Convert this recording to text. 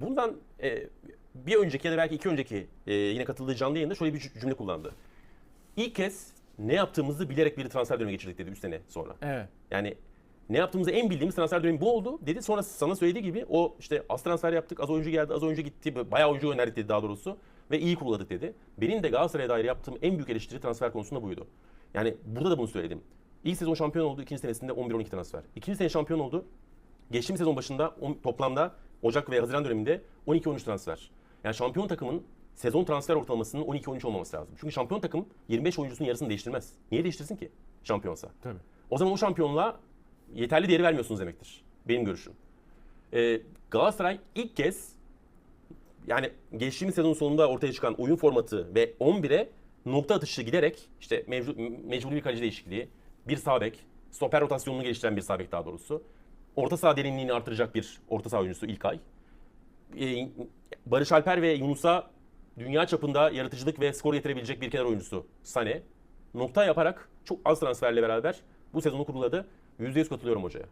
Bundan e, bir önceki ya da belki iki önceki e, yine katıldığı canlı yayında şöyle bir cümle kullandı. İlk kez ne yaptığımızı bilerek bir transfer dönemi geçirdik dedi 3 sene sonra. Evet. Yani ne yaptığımızı en bildiğimiz transfer dönemi bu oldu dedi. Sonra sana söylediği gibi o işte az transfer yaptık, az oyuncu geldi, az oyuncu gitti, bayağı oyuncu önerdik dedi daha doğrusu. Ve iyi kuruladık dedi. Benim de Galatasaray'a dair yaptığım en büyük eleştiri transfer konusunda buydu. Yani burada da bunu söyledim. İlk sezon şampiyon oldu, ikinci senesinde 11-12 transfer. İkinci sene şampiyon oldu. Geçtiğimiz sezon başında toplamda Ocak ve Haziran döneminde 12-13 transfer. Yani şampiyon takımın sezon transfer ortalamasının 12-13 olmaması lazım. Çünkü şampiyon takım 25 oyuncusunun yarısını değiştirmez. Niye değiştirsin ki şampiyonsa? Tabii. O zaman o şampiyonluğa yeterli değeri vermiyorsunuz demektir. Benim görüşüm. Ee, Galatasaray ilk kez yani geçtiğimiz sezon sonunda ortaya çıkan oyun formatı ve 11'e nokta atışı giderek işte mevcut, mecburi bir kaleci değişikliği, bir sağ bek, stoper rotasyonunu geliştiren bir sağ bek daha doğrusu. Orta saha derinliğini artıracak bir orta saha oyuncusu İlkay. Ee, Barış Alper ve Yunus'a dünya çapında yaratıcılık ve skor getirebilecek bir kenar oyuncusu Sane. Nokta yaparak çok az transferle beraber bu sezonu kuruladı. %100 katılıyorum hocaya.